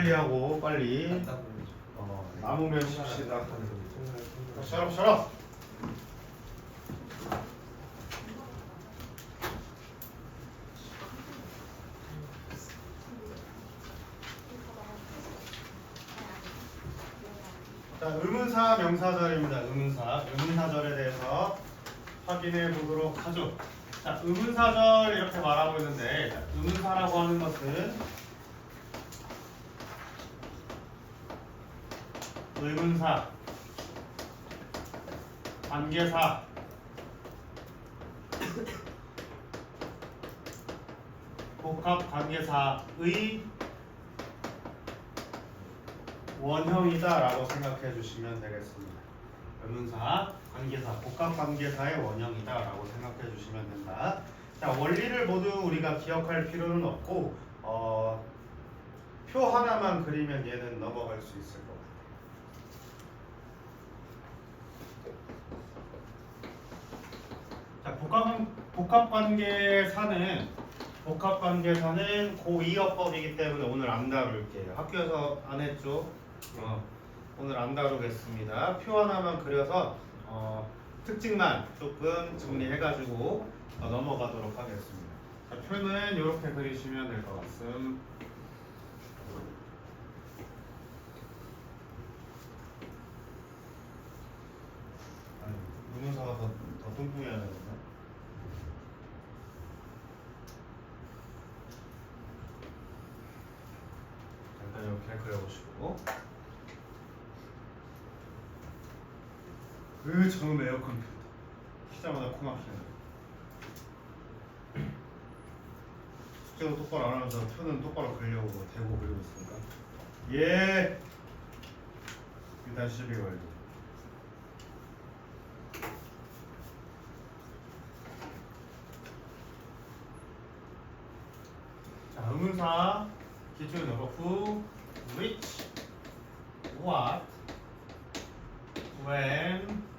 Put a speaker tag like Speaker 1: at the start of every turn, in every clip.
Speaker 1: 빨리 하고 빨리 어, 남으면 쉽시다. 셔럽 셔럽. 자, 의문사 명사절입니다. 의문사. 의문사절에 대해서 확인해 보도록 하죠. 자, 의문사절 이렇게 말하고 있는데 자, 의문사라고 하는 것은 의문사, 관계사, 복합 관계사의 원형이다라고 생각해 주시면 되겠습니다. 의문사, 관계사, 복합 관계사의 원형이다라고 생각해 주시면 된다. 자, 원리를 모두 우리가 기억할 필요는 없고 어, 표 하나만 그리면 얘는 넘어갈 수 있을 것같아요. 자, 복합 복합 관계사는 복합 관계사는 고2어법이기 때문에 오늘 안 다룰게요. 학교에서 안 했죠? 어, 오늘 안 다루겠습니다. 표 하나만 그려서 어, 특징만 조금 정리해가지고 어, 넘어가도록 하겠습니다. 자, 표는 이렇게 그리시면 될 것 같습니다. 의문사가 더, 더 뚱뚱해야? 일단 이렇게 그려보시고 그 처음 에어컨 키자마자 코 막히네 숙제도 똑바로 안 하면서 표는 똑바로 그리려고 대고 그리고 있으니까. 예! 일단 시비 걸고 자, 의문사. 기출 who, which, what, when,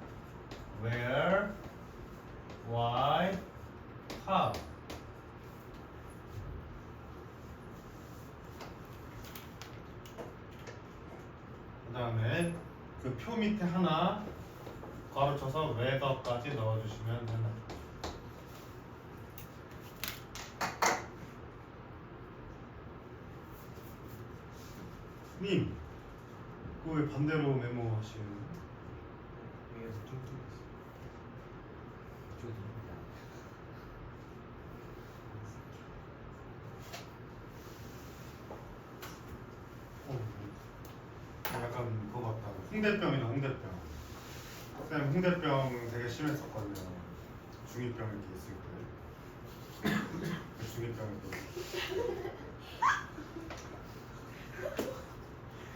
Speaker 1: where, why, how. 그 다음에 그 표 밑에 하나 가로쳐서 whether까지 넣어주시면 됩니다. 님, 그거 왜 반대로 메모하시는 거예요?
Speaker 2: 위에서 뚱뚱했어. 저도
Speaker 1: 어, 약간 그거 같다. 홍대병이다, 홍대병. 쌤, 홍대병 되게 심했었거든요. 중2병 이렇게 있을 때. 그 중2병이 또.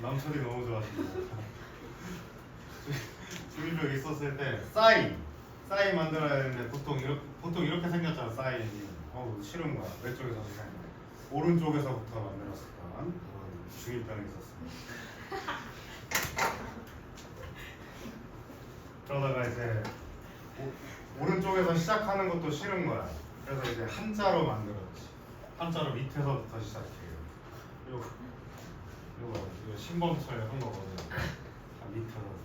Speaker 1: 남철이 너무 좋아하십니다. 중2병 있었을 때, 사인! 사인 만들어야 되는데 보통 이렇게, 보통 이렇게 생겼잖아, 사인이. 어우, 싫은 거야. 왼쪽에서 그냥 오른쪽에서부터 만들었었던 그런 중2병이 있었습니다. 그러다가 이제 오, 오른쪽에서 시작하는 것도 싫은 거야. 그래서 이제 한자로 만들었지. 한자로 밑에서부터 시작해요. 요거 요거 이거 신범철 한 거거든요. 아, 밑에서부터.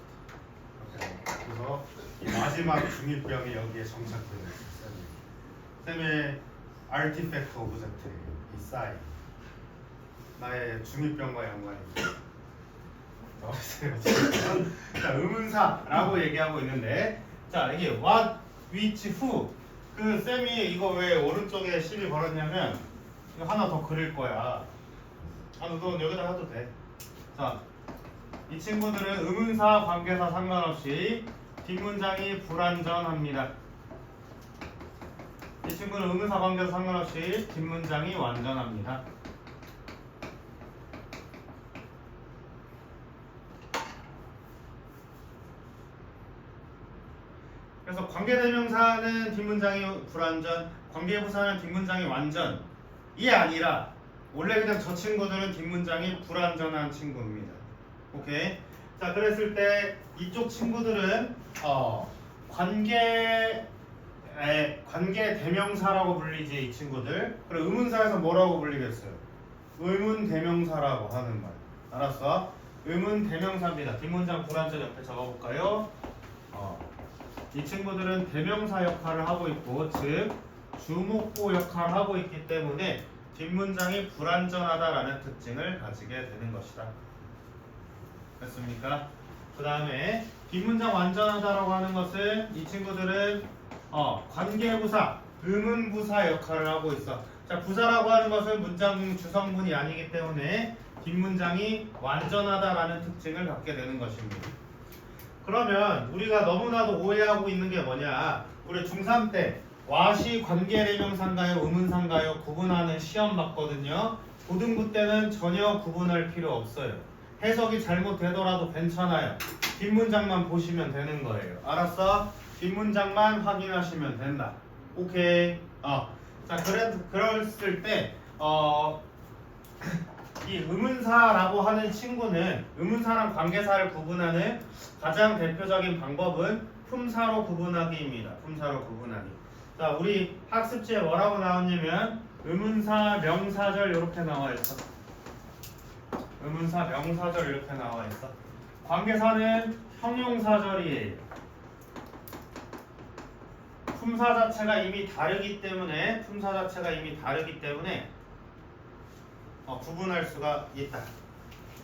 Speaker 1: 그래서 이 마지막 중이병이 여기에 있어요. 쌤이. 쌤의 아티팩트 오브젝트 이 사인 나의 중이병과 연관이 있어요. 자, 의문사라고 얘기하고 있는데, 자, 이게 what, which, who. 그 쌤이 이거 왜 오른쪽에 시비 걸었냐면, 이거 하나 더 그릴 거야. 아, 너 여기다 해도 돼. 자, 이 친구들은 의문사, 관계사 상관없이 뒷문장이 불완전합니다. 이 친구는 의문사, 관계사 상관없이 뒷문장이 완전합니다. 그래서 관계대명사는 뒷문장이 불완전, 관계부사는 뒷문장이 완전. 이 아니라 원래 그냥 저 친구들은 뒷문장이 불완전한 친구입니다. 오케이. 자, 그랬을 때 이쪽 친구들은 어, 관계 에, 관계 대명사라고 불리지 이 친구들. 그리고 의문사에서 뭐라고 불리겠어요? 의문 대명사라고 하는 말. 알았어? 음은 대명사입니다. 뒷문장 불완전 옆에 적어볼까요? 어. 이 친구들은 대명사 역할을 하고 있고 즉 주목보 역할을 하고 있기 때문에 뒷문장이 불완전하다라는 특징을 가지게 되는 것이다. 됐습니까? 그 다음에 뒷문장 완전하다라고 하는 것은 이 친구들은 어, 관계부사, 의문부사 역할을 하고 있어. 자, 부사라고 하는 것은 문장 중 주성분이 아니기 때문에 뒷문장이 완전하다라는 특징을 갖게 되는 것입니다. 그러면 우리가 너무나도 오해하고 있는 게 뭐냐? 우리 중3 때 와시 관계대명사인가요? 의문사인가요? 구분하는 시험 봤거든요. 고등부 때는 전혀 구분할 필요 없어요. 해석이 잘못되더라도 괜찮아요. 뒷문장만 보시면 되는 거예요. 알았어? 뒷문장만 확인하시면 된다. 오케이. 어. 자, 그래, 그랬을 때, 어, 이 의문사라고 하는 친구는 의문사랑 관계사를 구분하는 가장 대표적인 방법은 품사로 구분하기입니다. 품사로 구분하기. 자, 우리 학습지에 뭐라고 나왔냐면 의문사, 명사절 이렇게 나와 있어. 의문사, 명사절 이렇게 나와 있어. 관계사는 형용사절이에요. 품사 자체가 이미 다르기 때문에 품사 자체가 이미 다르기 때문에 어, 구분할 수가 있다.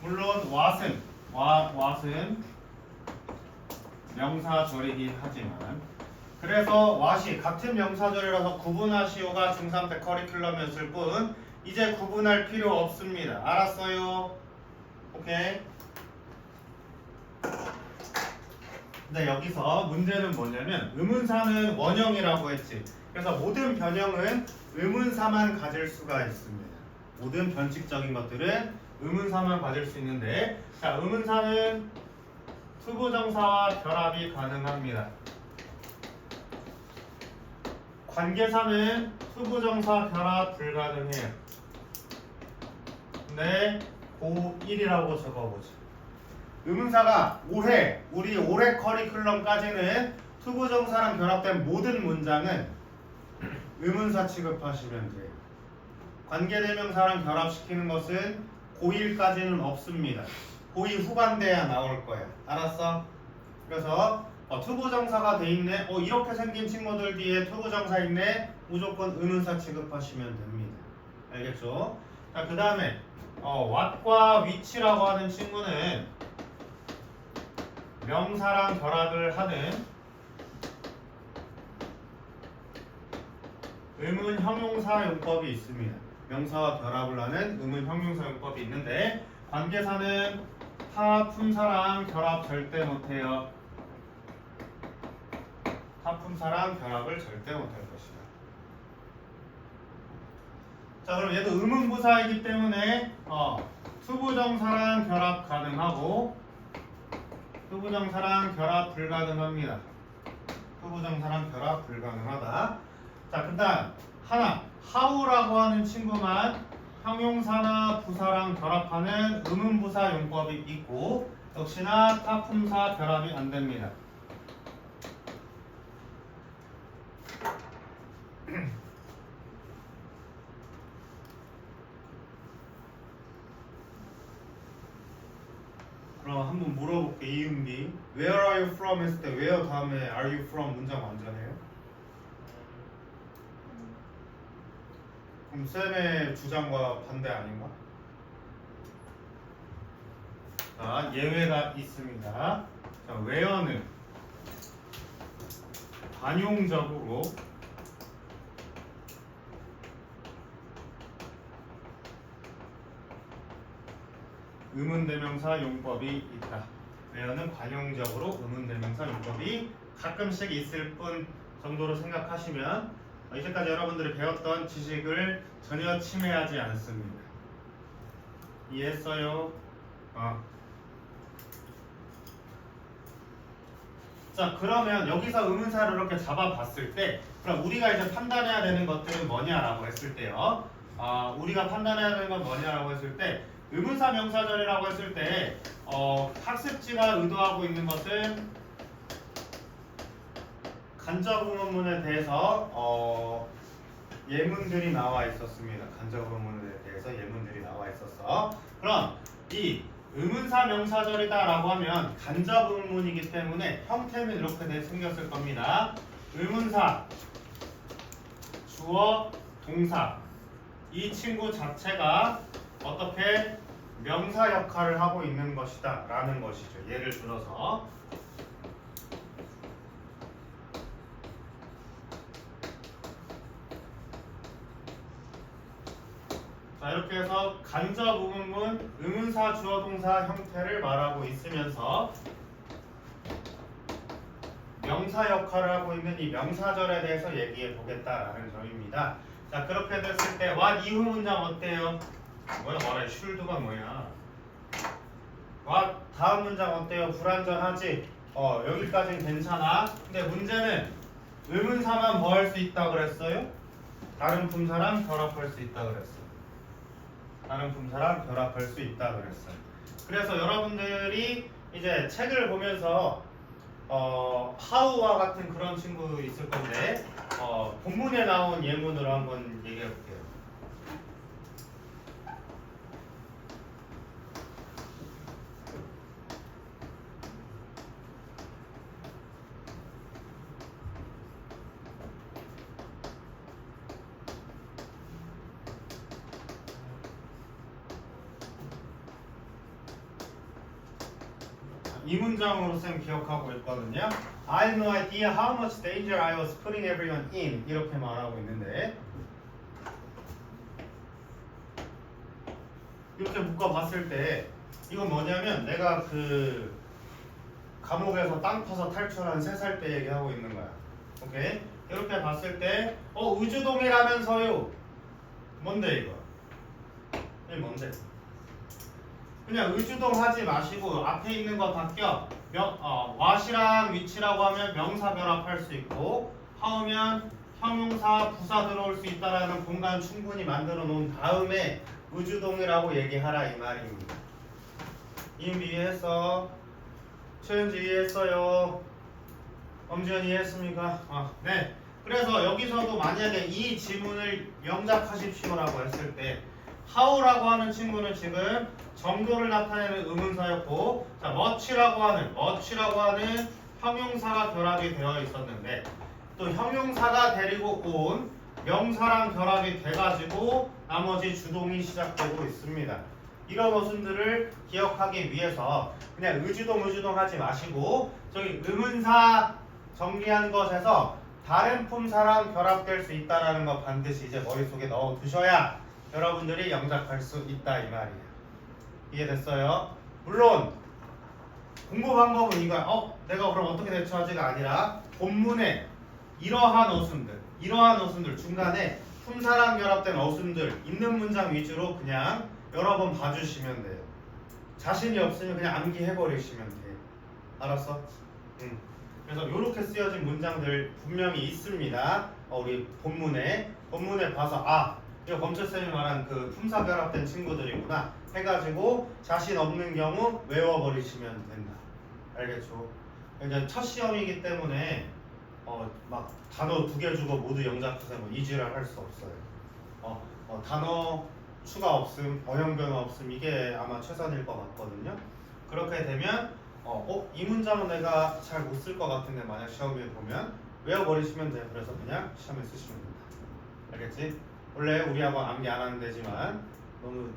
Speaker 1: 물론 왓은 왓 왓은 명사절이긴 하지만 그래서 왓이 같은 명사절이라서 구분하시오가 중3 때 커리큘럼이었을 뿐 이제 구분할 필요 없습니다. 알았어요? 오케이. 근데 여기서 문제는 뭐냐면 의문사는 원형이라고 했지. 그래서 모든 변형은 의문사만 가질 수가 있습니다. 모든 변칙적인 것들은 의문사만 가질 수 있는데 자 의문사는 투부정사와 결합이 가능합니다. 관계사는 투부정사 결합 불가능해요. 근데 고1이라고 적어보죠. 의문사가 올해 우리 올해 커리큘럼까지는 투부정사랑 결합된 모든 문장은 의문사 취급하시면 돼요. 관계대명사랑 결합시키는 것은 고1까지는 없습니다. 고2 후반 돼야 나올 거야. 알았어? 그래서 어, 투부정사가 돼 있네. 어 이렇게 생긴 친구들 뒤에 투부정사 있네. 무조건 의문사 취급하시면 됩니다. 알겠죠? 자, 그 다음에 어, what과 which라고 하는 친구는 명사랑 결합을 하는 의문 형용사 용법이 있습니다. 명사와 결합을 하는 의문 형용사 용법이 있는데 관계사는 타 품사랑 결합 절대 못해요. 타 품사랑 결합을 절대 못할 것이다. 자 그럼 얘도 의문부사이기 때문에 어, 투부정사랑 결합 가능하고 투부정사랑 결합 불가능합니다. 투부정사랑 결합 불가능하다. 자, 그다음 하나 how라고 하는 친구만 형용사나 부사랑 결합하는 의문부사 용법이 있고 역시나 타품사 결합이 안 됩니다. 그럼 한번 물어볼게 이은비 Where are you from 했을 때 where 다음에 are you from 문장 완전해요? 그럼 쌤의 주장과 반대 아닌가? 자 예외가 있습니다 자 where는 관용적으로 의문대명사 용법이 있다. 외어는 관용적으로 의문대명사 용법이 가끔씩 있을 뿐 정도로 생각하시면 어, 이제까지 여러분들이 배웠던 지식을 전혀 침해하지 않습니다. 이해했어요? 어. 자 그러면 여기서 의문사를 이렇게 잡아봤을 때 그럼 우리가 이제 판단해야 되는 것들은 뭐냐라고 했을 때요. 아 우리가 판단해야 되는 건 뭐냐라고 했을 때 의문사 명사절이라고 했을 때 어, 학습지가 의도하고 있는 것은 간접 의문문에 대해서 어, 예문들이 나와 있었습니다. 간접 의문에 대해서 예문들이 나와 있었어. 그럼 이 의문사 명사절이다라고 하면 간접 의문이기 때문에 형태는 이렇게 돼 생겼을 겁니다. 의문사 주어 동사 이 친구 자체가 어떻게 명사 역할을 하고 있는 것이다 라는 것이죠. 예를 들어서 자 이렇게 해서 간접 의문문 의문사 주어 동사 형태를 말하고 있으면서 명사 역할을 하고 있는 이 명사절에 대해서 얘기해 보겠다라는 점입니다. 자 그렇게 됐을 때와 이후 문장 어때요? 뭐야 뭐래 슐드가 뭐야? 와 다음 문장 어때요? 불완전하지? 어 여기까지는 괜찮아. 근데 문제는 의문사만 뭐할 수 있다 그랬어요? 다른 품사랑 결합할 수 있다 그랬어요. 다른 품사랑 결합할 수 있다 그랬어요. 그래서 여러분들이 이제 책을 보면서 어, 하우와 같은 그런 친구 있을 건데 어, 본문에 나온 예문으로 한번 얘기해 볼게요. 이 문장으로 쌤 기억하고 있거든요. I have no idea how much danger I was putting everyone in 이렇게 말하고 있는데 이렇게 묶어봤을 때 이건 뭐냐면 내가 그 감옥에서 땅 파서 탈출한 세살때 얘기하고 있는 거야. 오케이? 이렇게 봤을 때 어 우주동이라면서요. 뭔데 이거? 이게 뭔데? 그냥 의주동 하지 마시고 앞에 있는 거 바뀌어 명, 어, what이랑 which라고 하면 명사 결합할 수 있고 how면 형용사 부사 들어올 수 있다라는 공간 충분히 만들어 놓은 다음에 의주동이라고 얘기하라 이 말입니다. 이미 이해했어? 최현지 이해했어요? 엄지현 이해했습니까? 아, 네. 그래서 여기서도 만약에 이 지문을 영작하십시오라고 했을 때 how라고 하는 친구는 지금 정도를 나타내는 의문사였고 자 much라고 하는 much라고 하는 형용사가 결합이 되어 있었는데 또 형용사가 데리고 온 명사랑 결합이 돼가지고 나머지 주동이 시작되고 있습니다. 이런 어순들을 기억하기 위해서 그냥 의주동 의주동 하지 마시고 저기 의문사 정리한 것에서 다른 품사랑 결합될 수 있다라는 거 반드시 이제 머릿속에 넣어 두셔야 여러분들이 영작할 수 있다 이 말이에요. 이해됐어요? 물론 공부 방법은 이거야. 어, 내가 그럼 어떻게 대처하지가 아니라 본문에 이러한 어순들, 이러한 어순들 중간에 품사랑 결합된 어순들 있는 문장 위주로 그냥 여러 번 봐주시면 돼요. 자신이 없으면 그냥 암기해 버리시면 돼요. 알았어? 응. 그래서 이렇게 쓰여진 문장들 분명히 있습니다. 어, 우리 본문에 본문에 봐서 아 이거 범죄쌤이 말한 그 품사 결합된 친구들이구나 해가지고 자신 없는 경우 외워버리시면 된다. 알겠죠? 이제 첫 시험이기 때문에 어, 막 단어 두 개 주고 모두 영작하세요. 뭐 이지랄 할수 없어요. 어, 어, 단어 추가 없음, 어형 변화 없음 이게 아마 최선일 것 같거든요. 그렇게 되면 어, 어, 이 문장은 내가 잘 못 쓸 것 같은데 만약 시험에 보면 외워버리시면 돼요. 그래서 그냥 시험에 쓰시면 된다. 알겠지? 원래 우리하고 암기 안 하는 데지만 너무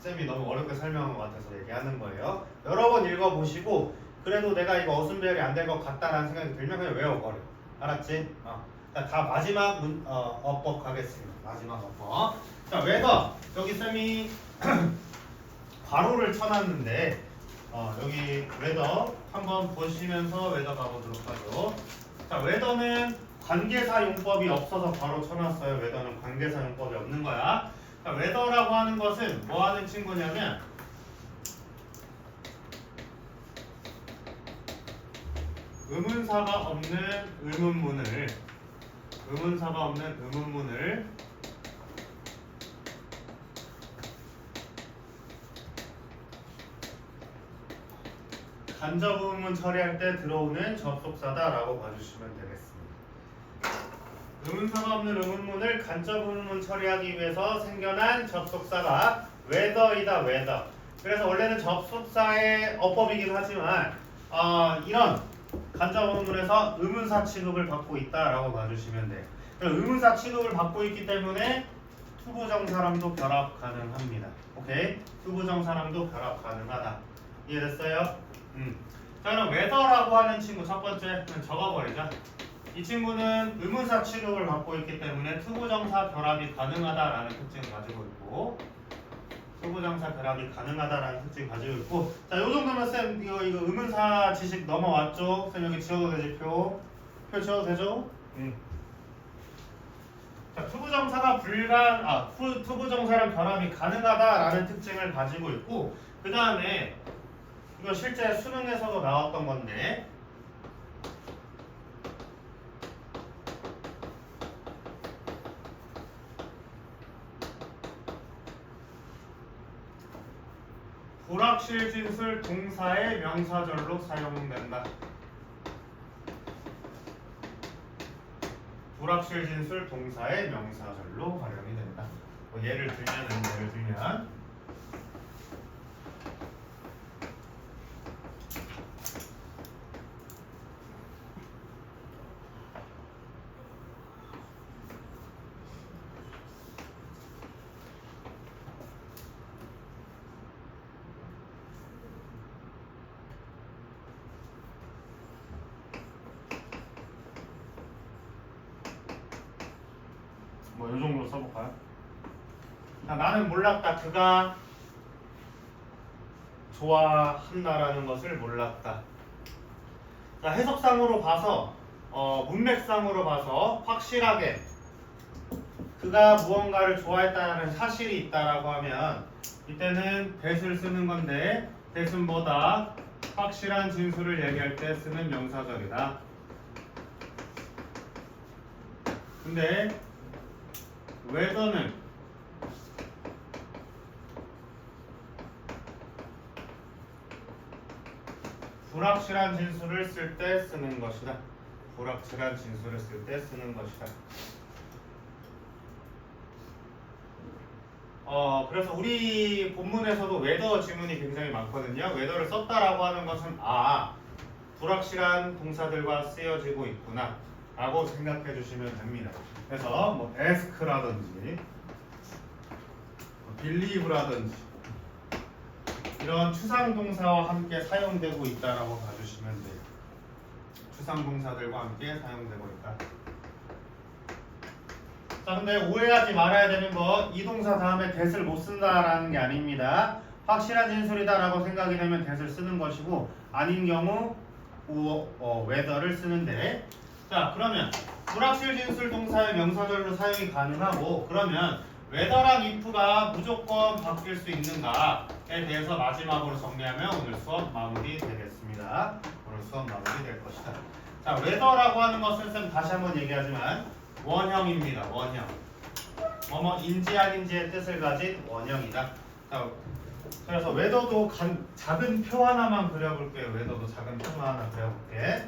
Speaker 1: 쌤이 너무 어렵게 설명한 것 같아서 얘기하는 거예요. 여러 번 읽어보시고 그래도 내가 이거 어순 배열이 안 될 것 같다라는 생각이 들면 그냥 외워버려. 알았지? 어. 자, 다 마지막 문, 어, 어법 가겠습니다. 마지막 어법. 자, 웨더. 여기 쌤이 괄호를 쳐놨는데 어, 여기 웨더 한번 보시면서 웨더 가보도록 하죠. 자, 웨더는 관계사 용법이 없어서 바로 쳐놨어요. 웨더는 관계사 용법이 없는 거야. 자, 웨더라고 하는 것은 뭐 하는 친구냐면 의문사가 없는 의문문을 의문사가 없는 의문문을 간접 의문문 처리할 때 들어오는 접속사다라고 봐주시면 되겠습니다. 의문사가 없는 의문문을 간접 의문문 처리하기 위해서 생겨난 접속사가 whether이다 whether. 그래서 원래는 접속사의 어법이긴 하지만 어, 이런 간접 어문에서 의문사 취급을 받고 있다라고 봐주시면 돼요. 그럼 의문사 취급을 받고 있기 때문에 투부정사랑도 결합 가능합니다. 오케이? 투부정사랑도 결합 가능하다. 이해됐어요? 음. 자 그럼 웨더라고 하는 친구 첫 번째 적어버리자. 이 친구는 의문사 취급을 받고 있기 때문에 투부정사 결합이 가능하다라는 특징을 가지고 있고 투부정사 결합이 가능하다라는 특징을 가지고 있고 자, 요 정도면 쌤 이거 이거 의문사 지식 넘어왔죠? 쌤 여기 지워도 되지 표? 표 지워도 되죠? 응. 자, 투부정사가 불가 아 투, 투부정사랑 결합이 가능하다라는 특징을 가지고 있고 그 다음에 이거 실제 수능에서도 나왔던 건데 불확실 진술 동사의 명사절로 사용된다. 불확실 진술 동사의 명사절로 활용이 된다. 뭐 예를 들면은 예를 들면 뭐 이 정도로 써볼까요? 자, 나는 몰랐다. 그가 좋아한다라는 것을 몰랐다. 자, 해석상으로 봐서 어, 문맥상으로 봐서 확실하게 그가 무언가를 좋아했다는 사실이 있다라고 하면 이때는 that을 쓰는 건데 뭐다? 확실한 진술을 얘기할 때 쓰는 명사절이다. 근데 웨더는 불확실한 진술을 쓸 때 쓰는 것이다. 불확실한 진술을 쓸 때 쓰는 것이다. 어, 그래서 우리 본문에서도 웨더 지문이 굉장히 많거든요. 웨더를 썼다라고 하는 것은 아, 불확실한 동사들과 쓰여지고 있구나. 라고 생각해 주시면 됩니다. 그래서 뭐 ask라든지 뭐 believe라든지 이런 추상 동사와 함께 사용되고 있다라고 봐주시면 돼요. 추상 동사들과 함께 사용되고 있다. 자, 근데 오해하지 말아야 되는 거, 이 동사 다음에 that을 못 쓴다라는 게 아닙니다. 확실한 진술이다라고 생각이 되면 that을 쓰는 것이고, 아닌 경우 우, 어, 쓰는데, 자, 그러면 불확실 진술 동사의 명사절로 사용이 가능하고, 그러면 whether랑 if가 무조건 바뀔 수 있는가에 대해서 마지막으로 정리하면 오늘 수업 마무리 되겠습니다. 오늘 수업 마무리 될 것이다. 자, whether라고 하는 것은 쌤 다시 한번 얘기하지만 원형입니다. 원형. 뭐뭐인지 아닌지의 뜻을 가진 원형이다. 자, 그래서 웨더도 간, 작은 표 하나만 그려볼게요. 웨더도 작은 표 하나 그려볼게.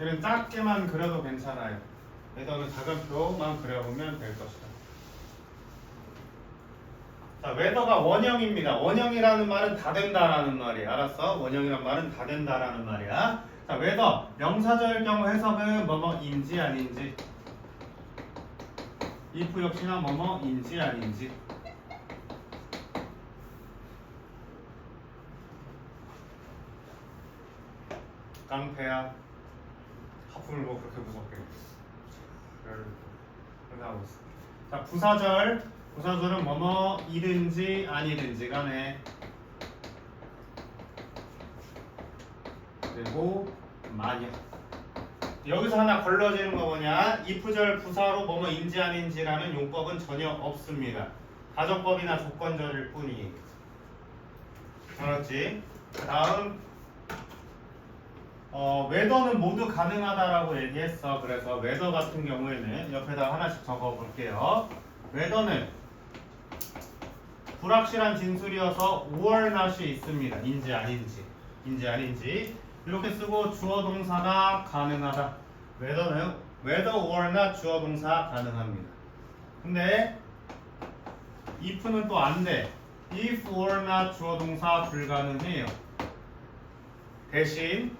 Speaker 1: 얘는 작게만 그려도 괜찮아요. 웨더는 작은 표만 그려보면 될 것이다. 자, 웨더가 원형입니다. 원형이라는 말은 다 된다라는 말이야. 알았어? 원형이란 말은 다 된다라는 말이야. 자, 웨더 명사절 경우 해석은 뭐뭐인지 아닌지. if 역시나 뭐뭐인지 아닌지. 깡패야. 하품을 뭐 그렇게 무섭게. 생각하고 있어. 자, 부사절. 부사절은 뭐뭐이든지 아니든지 간에 그리고 만약 여기서 하나 걸러지는 거 뭐냐 if절 부사로 뭐뭐인지 아닌지라는 용법은 전혀 없습니다 가정법이나 조건절일 뿐이에요 알았지? 다음 어, 웨더는 모두 가능하다라고 얘기했어 그래서 웨더 같은 경우에는 옆에다 하나씩 적어 볼게요 웨더는 불확실한 진술이어서 5월 낫이 있습니다. 인지 아닌지. 인지 아닌지. 이렇게 쓰고 주어 동사가 가능하다. whether or not 주어 동사 가능합니다. 근데 if는 또 안 돼. if or not 주어 동사 불가능해요. 대신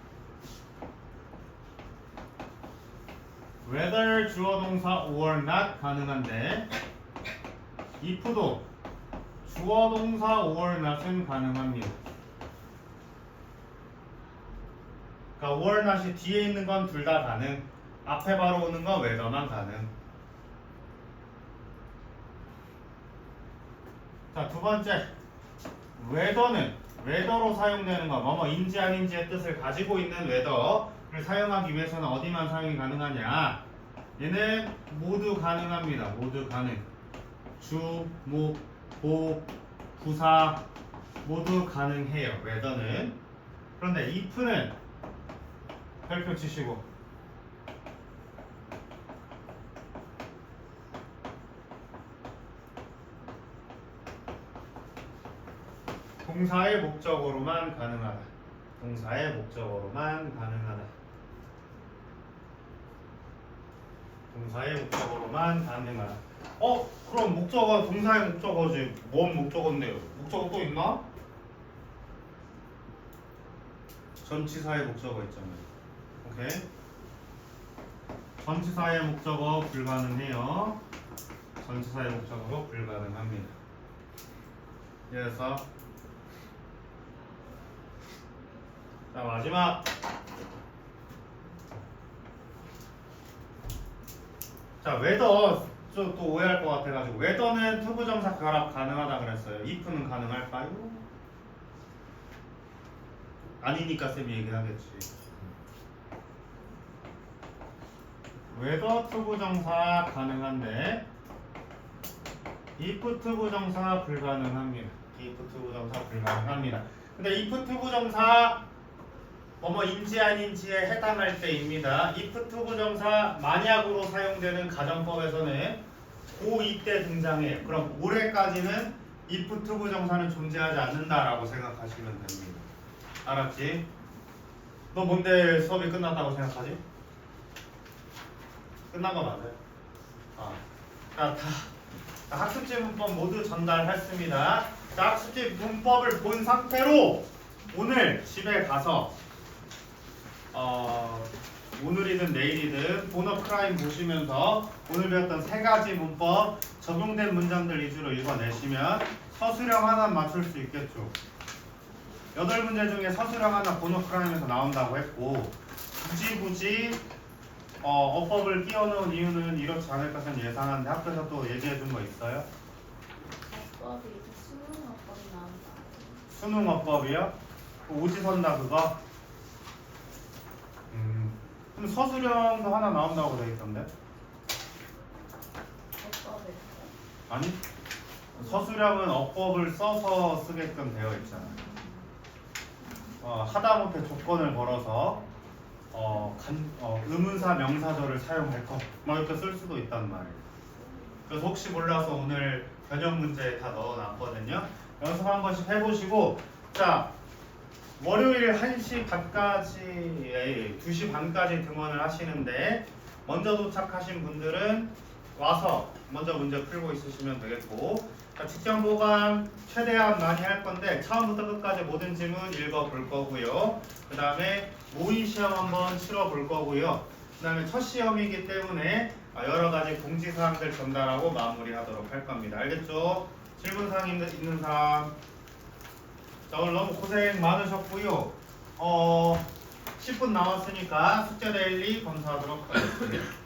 Speaker 1: whether 주어 동사 or not 가능한데 if도 주어 동사 or not은 가능합니다. 그러니까 or not이 뒤에 있는 건 둘 다 가능. 앞에 바로 오는 건 whether만 가능. 자, 두 번째. whether는 whether로 사용되는 거, 뭐뭐 인지 아닌지의 뜻을 가지고 있는 whether 를 사용하기 위해서는 어디만 사용이 가능하냐? 얘는 모두 가능합니다. 모두 가능. 주, 목, 보, 부사 모두 가능해요. whether는. 그런데 if는 별표 치시고 동사의 목적으로만 가능하다. 동사의 목적으로만 가능하다. 동사의 목적으로만 가능하다. 어? 그럼 목적어 동사의 목적어지. 뭔 목적어인데요? 목적어 또 있나? 전치사의 목적어 있잖아요. 오케이. 전치사의 목적어 불가능해요. 전치사의 목적어로 불가능합니다. 그래서 자 마지막 자 웨더 좀 또 오해할 것 같아가지고 웨더는 투부정사 결합 가능하다 그랬어요. if는 가능할까요? 아니니까 쌤이 얘기하겠지. 웨더 투부정사 가능한데 if 투부정사 불가능합니다. if 투부정사 불가능합니다. 근데 if 투부정사 뭐뭐 인지 아닌지에 해당할 때입니다. if 투부정사 만약으로 사용되는 가정법에서는 고2 때 등장해요. 그럼 올해까지는 if 투부정사는 존재하지 않는다라고 생각하시면 됩니다. 알았지? 너 뭔데 수업이 끝났다고 생각하지? 끝난 거 맞아요? 아, 자, 다, 자, 학습지 문법 모두 전달했습니다. 자, 학습지 문법을 본 상태로 오늘 집에 가서 어, 오늘이든 내일이든 본어 크라임 보시면서 오늘 배웠던 세 가지 문법 적용된 문장들 위주로 읽어내시면 서술형 하나 맞출 수 있겠죠. 여덟 문제 중에 서술형 하나 본어 크라임에서 나온다고 했고 굳이 굳이 어, 어법을 끼워 넣은 이유는 이렇지 않을까 저는 예상하는데 학교에서 또 얘기해 준 거 있어요?
Speaker 3: 어법이 수능 어법이 나온다.
Speaker 1: 수능 어법이요? 그 오지선다 그거? 음, 그럼 서술형도 하나 나온다고 돼 있던데? 아니 서술형은 어법을 써서 쓰게끔 되어 있잖아. 어, 하다못해 조건을 걸어서 어, 간, 어, 의문사 명사절을 사용할 것, 막 이렇게 쓸 수도 있단 말이에요. 그래서 혹시 몰라서 오늘 변형 문제에 다 넣어놨거든요. 연습 한 번씩 해보시고, 자 월요일 1시 반까지, 에이, 2시 반까지 등원을 하시는데 먼저 도착하신 분들은 와서 먼저 문제 풀고 있으시면 되겠고 자, 직전 보강 최대한 많이 할 건데 처음부터 끝까지 모든 질문 읽어 볼 거고요. 그 다음에 모의 시험 한번 치러 볼 거고요. 그 다음에 첫 시험이기 때문에 아, 여러 가지 공지 사항들 전달하고 마무리하도록 할 겁니다. 알겠죠? 질문 사항 있는, 있는 사람. 자 오늘 너무 고생 많으셨고요. 어 10분 남았으니까 숙제 데일리 검사하도록 하겠습니다.